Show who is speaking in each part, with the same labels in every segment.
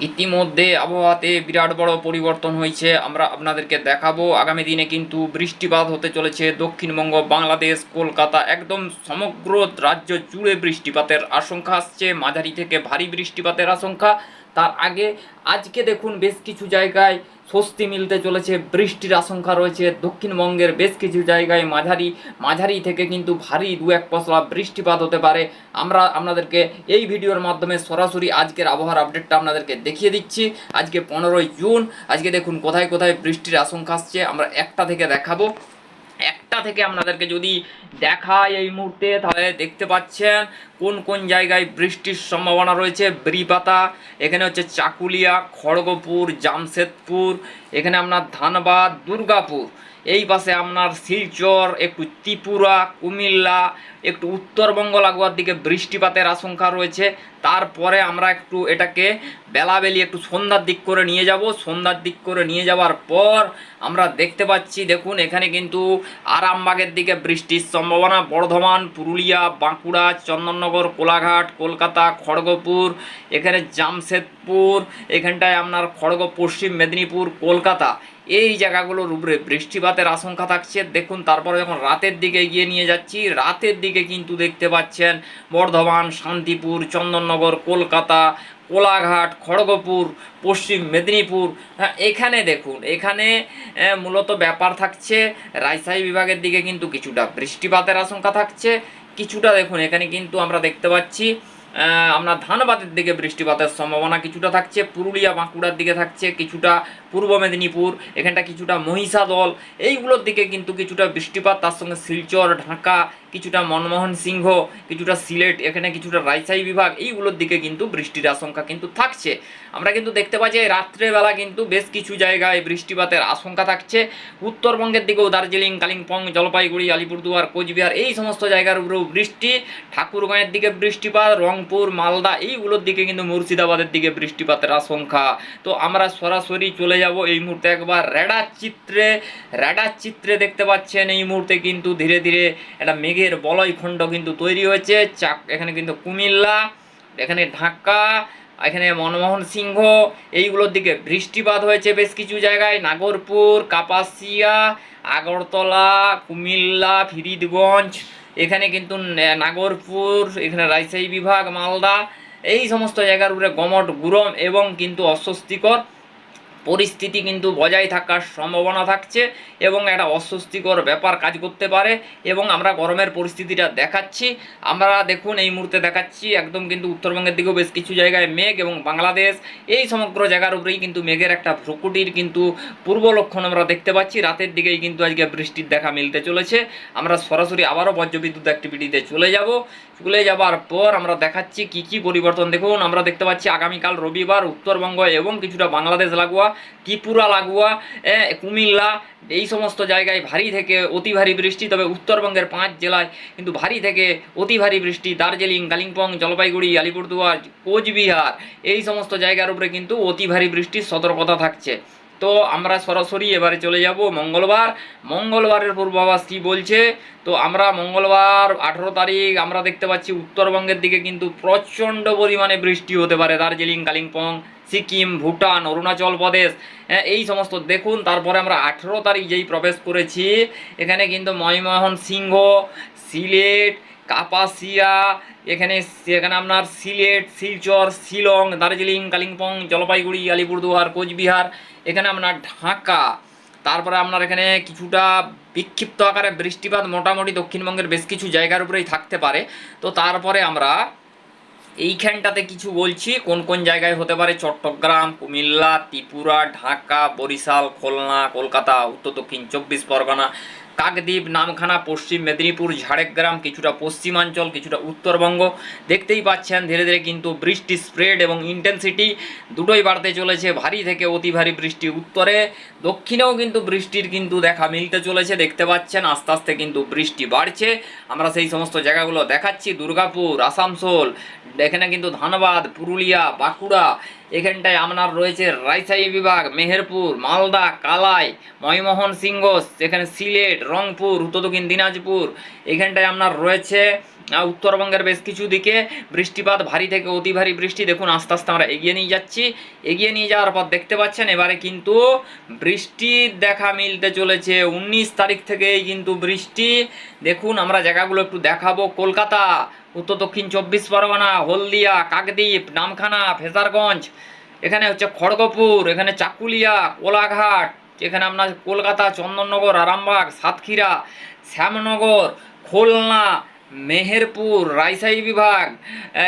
Speaker 1: ইতিমধ্যে আবহাওয়াতে বিরাট বড় পরিবর্তন হয়েছে। আমরা আপনাদেরকে দেখাবো। আগামী দিনে কিন্তু বৃষ্টিপাত হতে চলেছে দক্ষিণবঙ্গ, বাংলাদেশ, কলকাতা। একদম সমগ্র রাজ্য জুড়ে বৃষ্টিপাতের আশঙ্কা আসছে। মাঝারি থেকে ভারী বৃষ্টিপাতের আশঙ্কা। তার আগে আজকে দেখুন বেশ কিছু জায়গায় স্বস্তি মিলতে চলেছে, বৃষ্টির আশঙ্কা রয়েছে, দক্ষিণবঙ্গের বেশ কিছু জায়গায় মাঝারি মাঝারি থেকে কিন্তু ভারী দু এক পশলা বৃষ্টিপাত হতে পারে। আমরা আপনাদেরকে এই ভিডিওর মাধ্যমে সরাসরি আজকের আবহাওয়ার আপডেটটা আপনাদেরকে দেখিয়ে দিচ্ছি। আজকে পনেরোই জুন, আজকে দেখুন কোথায় কোথায় বৃষ্টির আশঙ্কা আসছে, আমরা একটা থেকে দেখাবো। একটা থেকে আপনাদেরকে যদি দেখায় এই মুহূর্তে, তাহলে দেখতে পাচ্ছেন কোন কোন জায়গায় বৃষ্টির সম্ভাবনা রয়েছে। ব্রিপাতা, এখানে হচ্ছে চাকুলিয়া, খড়গপুর, জামশেদপুর, এখানে আপনার ধানবাদ, দুর্গাপুর। এই পাশে আপনার শিলচর, একটু ত্রিপুরা, কুমিল্লা, একটু উত্তরবঙ্গ লাগোয়ার দিকে বৃষ্টিপাতের আশঙ্কা রয়েছে। তারপরে আমরা একটু এটাকে বেলাবেলি একটু সন্ধ্যার দিক করে নিয়ে যাব। সন্ধ্যার দিক করে নিয়ে যাওয়ার পর আমরা দেখতে পাচ্ছি, দেখুন এখানে কিন্তু আরামবাগের দিকে বৃষ্টির সম্ভাবনা। বর্ধমান, পুরুলিয়া, বাঁকুড়া, চন্দননগর, কোলাঘাট, কলকাতা, খড়গপুর, এখানে জামশেদপুর, এখানটায় আপনার খড়গ পশ্চিম মেদিনীপুর, কলকাতা। এই জায়গাগুলোর উপরে বৃষ্টিপাতের আশঙ্কা থাকছে। দেখুন, তারপরে যখন রাতের দিকে এগিয়ে নিয়ে যাচ্ছি, রাতের দিকে কিন্তু দেখতে পাচ্ছেন বর্ধমান, শান্তিপুর, চন্দননগর, কলকাতা, কোলাঘাট, খড়গপুর, পশ্চিম মেদিনীপুর। হ্যাঁ এখানে দেখুন, এখানে মূলত ব্যাপার থাকছে, রাজশাহী বিভাগের দিকে কিন্তু কিছুটা বৃষ্টিপাতের আশঙ্কা থাকছে। কিছুটা দেখুন, এখানে কিন্তু আমরা দেখতে পাচ্ছি আপনার ধানবাদের দিকে বৃষ্টিপাতের সম্ভাবনা কিছুটা থাকছে, পুরুলিয়া বাঁকুড়ার দিকে থাকছে, কিছুটা পূর্ব মেদিনীপুর, এখানটা কিছুটা মহিষাদল। এইগুলোর দিকে কিন্তু কিছুটা বৃষ্টিপাত, তার সঙ্গে শিলচর, ঢাকা, কিছুটা মনমোহন সিংহ, কিছুটা সিলেট, এখানে কিছুটা রাইসাই বিভাগ, এইগুলোর দিকে কিন্তু বৃষ্টির আশঙ্কা কিন্তু থাকছে। আমরা কিন্তু দেখতে পাচ্ছি রাত্রেবেলা কিন্তু বেশ কিছু জায়গায় বৃষ্টিপাতের আশঙ্কা থাকছে। উত্তরবঙ্গের দিকেও দার্জিলিং, কালিম্পং, জলপাইগুড়ি, আলিপুরদুয়ার, কোচবিহার এই সমস্ত জায়গার উপরেও বৃষ্টি। ঠাকুরগাঁয়ের দিকে বৃষ্টিপাত, রংপুর, মালদা এইগুলোর দিকে কিন্তু মুর্শিদাবাদের দিকে বৃষ্টিপাতের আশঙ্কা। তো আমরা সরাসরি চলে যাব এই মুহূর্তে একবার রেডার চিত্রে। রেডার চিত্রে দেখতে পাচ্ছেন এই মুহূর্তে কিন্তু ধীরে ধীরে একটা মেঘের বলয় খণ্ড কিন্তু তৈরি হয়েছে। চাক, এখানে কিন্তু কুমিল্লা, এখানে ঢাকা এখানে মনমোহন সিংহ, এইগুলোর দিকে বৃষ্টিপাত হয়েছে বেশ কিছু জায়গায়। নাগরপুর, কাপাসিয়া, আগরতলা, কুমিল্লা, ফিরিদগঞ্জ, এখানে কিন্তু নাগরপুর, এখানে রাজশাহী বিভাগ, মালদা, এই সমস্ত জায়গার উপরে গমট, গুরম এবং কিন্তু অস্বস্তিকর পরিস্থিতি কিন্তু বজায় থাকার সম্ভাবনা থাকছে এবং একটা অস্বস্তিকর ব্যাপার কাজ করতে পারে এবং আমরা গরমের পরিস্থিতিটা দেখাচ্ছি। আমরা দেখুন এই মুহূর্তে দেখাচ্ছি একদম কিন্তু উত্তরবঙ্গের দিকেও বেশ কিছু জায়গায় মেঘ এবং বাংলাদেশ এই সমগ্র জায়গার উপরেই কিন্তু মেঘের একটা ভ্রকুটির কিন্তু পূর্ব লক্ষণ আমরা দেখতে পাচ্ছি। রাতের দিকেই কিন্তু আজকে বৃষ্টির দেখা মিলতে চলেছে। আমরা সরাসরি আবারও বজ্রবিদ্যুৎ অ্যাক্টিভিটিতে চলে যাব। চলে যাবার পর আমরা দেখাচ্ছি কি কি পরিবর্তন। দেখুন আমরা দেখতে পাচ্ছি আগামীকাল রবিবার উত্তরবঙ্গ এবং কিছুটা বাংলাদেশ লাগোয়া। ত্রিপুরা, লাগোয়া কুমিল্লা, এই সমস্ত জায়গায় ভারী থেকে অতি ভারী বৃষ্টি, তবে উত্তরবঙ্গের পাঁচ জেলায় কিন্তু ভারী থেকে অতি ভারী বৃষ্টি, দার্জিলিং, কালিম্পং, জলপাইগুড়ি, আলিপুরদুয়ার, কোচবিহার, এই সমস্ত জায়গার উপরে কিন্তু অতি ভারী বৃষ্টির সতর্কতা থাকছে। তো আমরা সরাসরি এবারে চলে যাব মঙ্গলবার। মঙ্গলবারের পূর্বাভাস কী বলছে? তো আমরা মঙ্গলবার আঠেরো তারিখ আমরা দেখতে পাচ্ছি উত্তরবঙ্গের দিকে কিন্তু প্রচণ্ড পরিমাণে বৃষ্টি হতে পারে, দার্জিলিং, কালিম্পং সিকিম ভুটান অরুণাচল প্রদেশ হ্যাঁ, এই সমস্ত দেখুন তারপরে আমরা আঠেরো তারিখ যেই প্রবেশ করেছি এখানে কিন্তু ময়মোহন সিংহ সিলেট কাপাসিয়া এখানে এখানে আপনার সিলেট শিলচর শিলং দার্জিলিং কালিম্পং জলপাইগুড়ি আলিপুরদুয়ার কোচবিহার এখানে আপনার ঢাকা তারপরে আপনার এখানে কিছুটা বিক্ষিপ্ত আকারে বৃষ্টিপাত মোটামুটি দক্ষিণবঙ্গের বেশ কিছু জায়গার উপরেই থাকতে পারে। তো তারপরে আমরা এইখানটাতে কিছু বলছি, কোন কোন জায়গায় হতে পারে চট্টগ্রাম, কুমিল্লা, ত্রিপুরা, ঢাকা, বরিশাল, খুলনা, কলকাতা, উত্তর দক্ষিণ, চব্বিশ পরগনা। কাকদ্বীপ, নামখানা, পশ্চিম মেদিনীপুর, ঝাড়গ্রাম, কিছুটা পশ্চিমাঞ্চল, কিছুটা উত্তরবঙ্গ। দেখতেই পাচ্ছেন, ধীরে ধীরে কিন্তু বৃষ্টি স্প্রেড এবং ইন্টেন্সিটি দুটোই বাড়তে চলেছে। ভারী থেকে অতি ভারী বৃষ্টি উত্তরে। দক্ষিণেও কিন্তু বৃষ্টির কিন্তু দেখা মিলতে চলেছে, দেখতে পাচ্ছেন, আস্তে আস্তে কিন্তু বৃষ্টি বাড়ছে। আমরা সেই সমস্ত জায়গাগুলো দেখাচ্ছি, দুর্গাপুর, আসানসোল, এখানে কিন্তু ধানবাদ, পুরুলিয়া, বাঁকুড়া এখানটায় আপনার রয়েছে রাজশাহী বিভাগ, মেহেরপুর, মালদা, কালাই, ময়মোহন সিংহ এখানে সিলেট, রংপুর, উত্তর দক্ষিণ দিনাজপুর। এখানটায় আপনার রয়েছে উত্তরবঙ্গের বেশ কিছু দিকে বৃষ্টিপাত, ভারী থেকে অতি ভারী বৃষ্টি। দেখুন, আস্তে আস্তে আমরা এগিয়ে নিয়ে যাচ্ছি। এগিয়ে নিয়ে যাওয়ার পর দেখতে পাচ্ছেন, এবারে কিন্তু বৃষ্টির দেখা মিলতে চলেছে। উনিশ তারিখ থেকেই কিন্তু বৃষ্টি। দেখুন, আমরা জায়গাগুলো একটু দেখাবো। কলকাতা উত্তর দক্ষিণ চব্বিশ পরগনা, হলদিয়া, কাকদ্বীপ, নামখানা, ফেজারগঞ্জ, এখানে হচ্ছে খড়গপুর, এখানে চাকুলিয়া, কোলাঘাট, এখানে আপনার কলকাতা, চন্দননগর, আরামবাগ, সাতক্ষীরা, শ্যামনগর, খুলনা মেহেরপুর, রাজশাহী বিভাগ।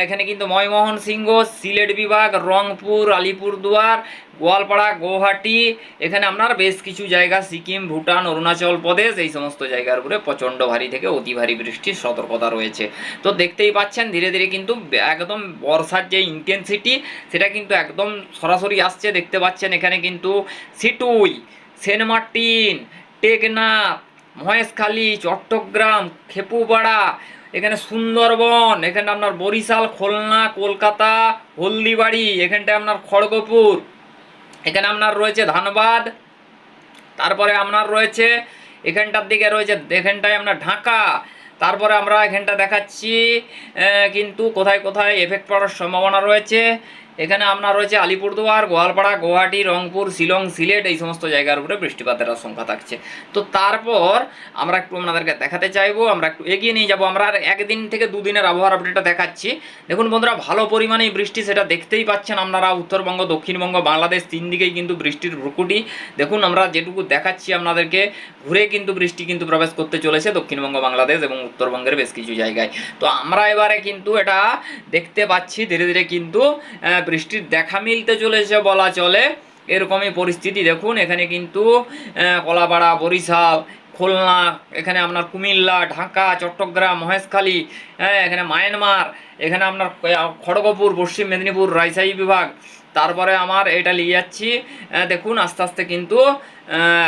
Speaker 1: এখানে কিন্তু ময়মোহন সিংহ, সিলেট বিভাগ, রংপুর আলিপুরদুয়ার গোয়ালপাড়া, গৌহাটি। এখানে আপনার বেশ কিছু জায়গা, সিকিম, ভুটান, অরুণাচল প্রদেশ, এই সমস্ত জায়গার উপরে প্রচণ্ড ভারী থেকে অতি ভারী বৃষ্টির সতর্কতা রয়েছে। তো দেখতেই পাচ্ছেন, ধীরে ধীরে কিন্তু একদম বর্ষার যে ইন্টেন্সিটি সেটা কিন্তু একদম সরাসরি আসছে। দেখতে পাচ্ছেন এখানে কিন্তু সিটুই, সেন্ট মার্টিন, টেকনাফ মহেশখালী, চট্টগ্রাম খেপুপাড়া এখানে সুন্দরবন, এখানে আপনার বরিশাল, খুলনা, কলকাতা, হলদিবাড়ি, এখানটায় আপনার খড়গপুর, এখানে আপনার রয়েছে ধানবাদ, তারপরে আপনার রয়েছে, এখানটার দিকে রয়েছে, এখানটায় আপনার ঢাকা, তারপরে আমরা এখানটা দেখাচ্ছি কিন্তু কোথায় কোথায় এফেক্ট পড়ার সম্ভাবনা রয়েছে এখানে আপনার রয়েছে আলিপুরদুয়ার, গোয়ালপাড়া, গুয়াহাটি, রংপুর, শিলং, সিলেট, এই সমস্ত জায়গার উপরে বৃষ্টিপাতের আশঙ্কা থাকছে। তো তারপর আমরা একটু আপনাদেরকে দেখাতে চাইব, আমরা একটু এগিয়ে নিয়ে যাব। আমরা একদিন থেকে দুদিনের আবহাওয়ার আপডেটটা দেখাচ্ছি। দেখুন বন্ধুরা, ভালো পরিমাণে বৃষ্টি সেটা দেখতেই পাচ্ছেন আপনারা। উত্তরবঙ্গ, দক্ষিণবঙ্গ, বাংলাদেশ তিন দিকেই কিন্তু বৃষ্টির ভ্রুকুটি দেখুন আমরা যেটুকু দেখাচ্ছি আপনাদেরকে, ঘুরে কিন্তু বৃষ্টি কিন্তু প্রবেশ করতে চলেছে দক্ষিণবঙ্গ, বাংলাদেশ এবং উত্তরবঙ্গের বেশ কিছু জায়গায়। তো আমরা এবারে কিন্তু এটা দেখতে পাচ্ছি, ধীরে ধীরে কিন্তু বৃষ্টির দেখা মিলতে চলেছে বলা চলে। এরকমই পরিস্থিতি। দেখুন, এখানে কিন্তু কলাপাড়া, বরিশাল, খুলনা, এখানে আপনার কুমিল্লা, ঢাকা, চট্টগ্রাম, মহেশখালী হ্যাঁ এখানে মায়ানমার, এখানে আপনার খড়গপুর, পশ্চিম মেদিনীপুর, রাজশাহী বিভাগ। তারপরে আমার এটা নিয়ে যাচ্ছি। দেখুন, আস্তে আস্তে কিন্তু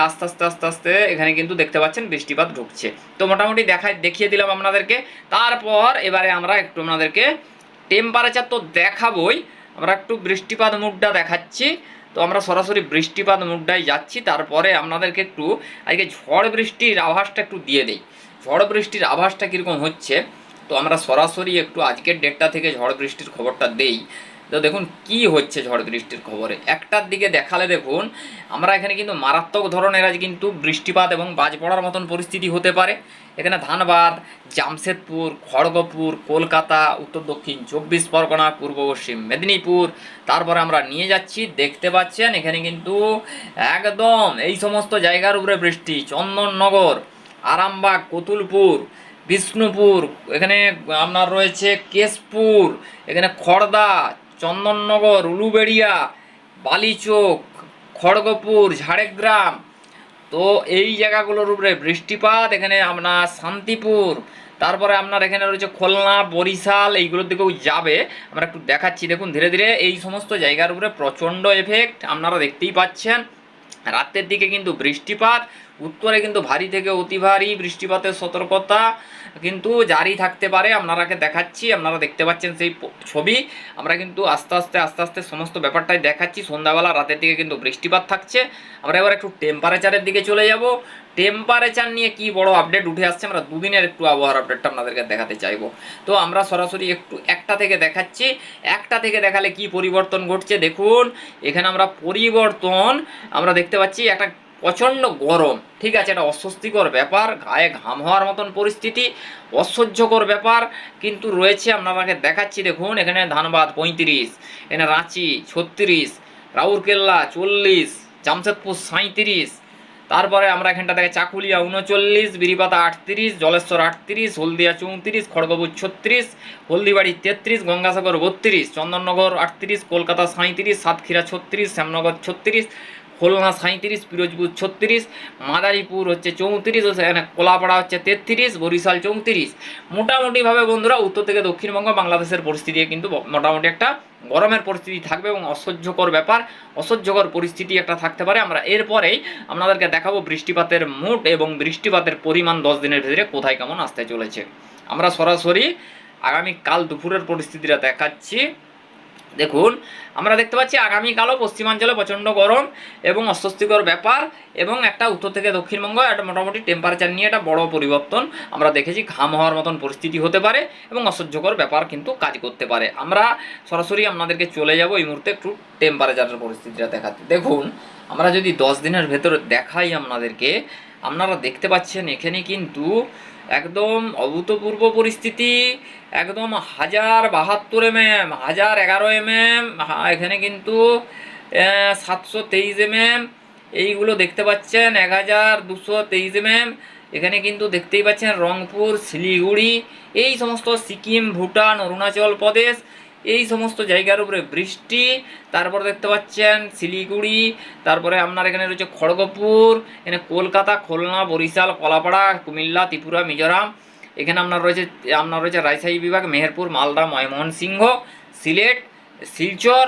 Speaker 1: আস্তে আস্তে আস্তে আস্তে এখানে কিন্তু দেখতে পাচ্ছেন বৃষ্টিপাত ঢুকছে। তো মোটামুটি দেখাই দেখিয়ে দিলাম আপনাদেরকে। তারপর এবারে আমরা একটু আপনাদেরকে টেম্পারেচার তো দেখাবই। আমরা একটু বৃষ্টিপাত মুখটা দেখাচ্ছি। তো আমরা সরাসরি বৃষ্টিপাত মুখটাই যাচ্ছি, তারপরে আপনাদেরকে একটু আজকে ঝড় বৃষ্টির আভাসটা একটু দিয়ে দিই। ঝড় বৃষ্টির আভাসটা কীরকম হচ্ছে? তো আমরা সরাসরি একটু আজকের ডেটটা থেকে ঝড় বৃষ্টির খবরটা দেই। তো দেখুন, কি হচ্ছে ঝড় বৃষ্টির খবরে? একটার দিকে দেখালে দেখুন, আমরা এখানে কিন্তু মারাত্মক ধরনের আজ কিন্তু বৃষ্টিপাত এবং বাজ পড়ার মতন পরিস্থিতি হতে পারে। এখানে ধানবাদ, জামশেদপুর, খড়গপুর, কলকাতা, উত্তর দক্ষিণ চব্বিশ পরগনা, পূর্ব পশ্চিম মেদিনীপুর। তারপরে আমরা নিয়ে যাচ্ছি, দেখতে পাচ্ছেন, এখানে কিন্তু একদম এই সমস্ত জায়গার উপরে বৃষ্টি। চন্দননগর, আরামবাগ, কতুলপুর, বিষ্ণুপুর, এখানে আপনার রয়েছে কেশপুর, এখানে খড়দা চন্দননগর, উলুবেড়িয়া, বালিচোক, খড়গপুর, ঝাড়গ্রাম। তো এই জায়গাগুলোর উপরে বৃষ্টিপাত, এখানে আপনার শান্তিপুর, তারপরে আপনার এখানে রয়েছে খুলনা, বরিশাল, এইগুলোর দিকেও যাবে। আমরা একটু দেখাচ্ছি, দেখুন, ধীরে ধীরে এই সমস্ত জায়গার উপরে প্রচণ্ড এফেক্ট আপনারা দেখতেই পাচ্ছেন। রাতের দিকে কিন্তু বৃষ্টিপাত উত্তরে কিন্তু ভারী থেকে অতি ভারী বৃষ্টিপাতের সতর্কতা কিন্তু জারি থাকতে পারে। আপনারাকে দেখাচ্ছি, আপনারা দেখতে পাচ্ছেন সেই ছবি। আমরা কিন্তু আস্তে আস্তে আস্তে আস্তে সমস্ত ব্যাপারটাই দেখাচ্ছি। সন্ধ্যাবেলা রাতের দিকে কিন্তু বৃষ্টিপাত থাকছে। আমরা এবার একটু টেম্পারেচারের দিকে চলে যাব। টেম্পারেচার নিয়ে কি বড় আপডেট উঠে আসছে, আমরা দুদিনের একটু আবহাওয়ার আপডেটটা আপনাদেরকে দেখাতে চাইব। তো আমরা সরাসরি একটু একটা থেকে দেখাচ্ছি। একটা থেকে দেখালে কি পরিবর্তন ঘটছে? দেখুন, এখানে আমরা পরিবর্তন, আমরা দেখতে পাচ্ছি একটা প্রচণ্ড গরম। ঠিক আছে, এটা অস্বস্তিকর ব্যাপার, গায়ে ঘাম হওয়ার মতন পরিস্থিতি, অসহ্যকর ব্যাপার। কিন্তু রয়েছে আপনারাকে দেখাচ্ছি, দেখুন, এখানে ধানবাদ পঁয়ত্রিশ, এখানে রাঁচি ছত্রিশ, রাউরকেল্লা চল্লিশ, জামশেদপুর সাঁইত্রিশ, তারপরে আমরা এখানটা দেখে চাকুলিয়া উনচল্লিশ, বিরিপাতা আটত্রিশ, জলেশ্বর আটত্রিশ, হলদিয়া চৌত্রিশ, খড়গপুর ছত্রিশ, হলদিবাড়ি তেত্রিশ, গঙ্গাসাগর বত্রিশ, চন্দননগর আটত্রিশ, কলকাতা সাঁইত্রিশ, সাতক্ষীরা ছত্রিশ, শ্যামনগর ছত্রিশ খুলনা সাঁইত্রিশ, পিরোজপুর ছত্রিশ, মাদারীপুর হচ্ছে চৌত্রিশ সেখানে কোলাপাড়া হচ্ছে তেত্রিশ, বরিশাল চৌত্রিশ। মোটামুটিভাবে বন্ধুরা উত্তর থেকে দক্ষিণবঙ্গ বাংলাদেশের পরিস্থিতি কিন্তু মোটামুটি একটা গরমের পরিস্থিতি থাকবে এবং অসহ্যকর ব্যাপার, অসহ্যকর পরিস্থিতি একটা থাকতে পারে। আমরা এরপরেই আপনাদেরকে দেখাবো বৃষ্টিপাতের মুড এবং বৃষ্টিপাতের পরিমাণ দশ দিনের ভিতরে কোথায় কেমন আসতে চলেছে। আমরা সরাসরি আগামী কাল দুপুরের পরিস্থিতিটা দেখাচ্ছি। দেখুন, আমরা দেখতে পাচ্ছি আগামীকালও পশ্চিমাঞ্চলে প্রচণ্ড গরম এবং অস্বস্তিকর ব্যাপার এবং একটা উত্তর থেকে দক্ষিণবঙ্গ একটা মোটামুটি টেম্পারেচার নিয়ে একটা বড় পরিবর্তন আমরা দেখেছি, ঘাম হওয়ার মতন পরিস্থিতি হতে পারে এবং অসহ্যকর ব্যাপার কিন্তু কাজ করতে পারে। আমরা সরাসরি আপনাদেরকে চলে যাব এই মুহূর্তে একটু টেম্পারেচারের পরিস্থিতিটা দেখাতে। দেখুন, আমরা যদি দশ দিনের ভেতরে দেখাই আপনাদেরকে আপনারা দেখতে পাচ্ছেন, এখানে কিন্তু একদম অভূতপূর্ব পরিস্থিতি। একদম হাজার বাহাত্তর এম এম হাজার এগারো এম এম এখানে কিন্তু সাতশো তেইশ এম এম এইগুলো দেখতে পাচ্ছেন, এক হাজার দুশো তেইশ এম এম এখানে কিন্তু দেখতেই পাচ্ছেন রংপুর, শিলিগুড়ি, এই সমস্ত সিকিম, ভুটান, অরুণাচল প্রদেশ। এই সমস্ত জায়গার উপরে বৃষ্টি, তারপর দেখতে পাচ্ছেন শিলিগুড়ি, তারপরে আপনার এখানে রয়েছে খড়গপুর, এখানে কলকাতা, খুলনা, বরিশাল, কলাপাড়া, কুমিল্লা, ত্রিপুরা, মিজোরাম, এখানে আপনার রয়েছে আপনার রয়েছে রাজশাহী বিভাগ, মেহেরপুর, মালদা, ময়মনসিংহ, সিলেট, শিলচর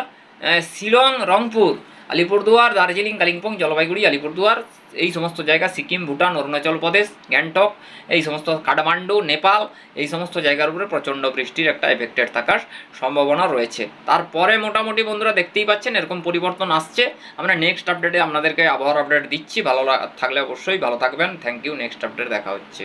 Speaker 1: শিলং, রংপুর। আলিপুরদুয়ার, দার্জিলিং, কালিম্পং, জলপাইগুড়ি, আলিপুরদুয়ার, এই সমস্ত জায়গা, সিকিম, ভুটান, অরুণাচল প্রদেশ, গ্যাংটক, এই সমস্ত কাঠমান্ডু, নেপাল, এই সমস্ত জায়গার উপরে প্রচণ্ড বৃষ্টির একটা এফেক্টেড থাকার সম্ভাবনা রয়েছে। তারপরে মোটামুটি বন্ধুরা দেখতেই পাচ্ছেন, এরকম পরিবর্তন আসছে। আমরা নেক্সট আপডেটে আপনাদেরকে আবহাওয়ার আপডেট দিচ্ছি। ভালো থাকলে অবশ্যই ভালো থাকবেন। থ্যাংক ইউ নেক্সট আপডেট দেখা হচ্ছে।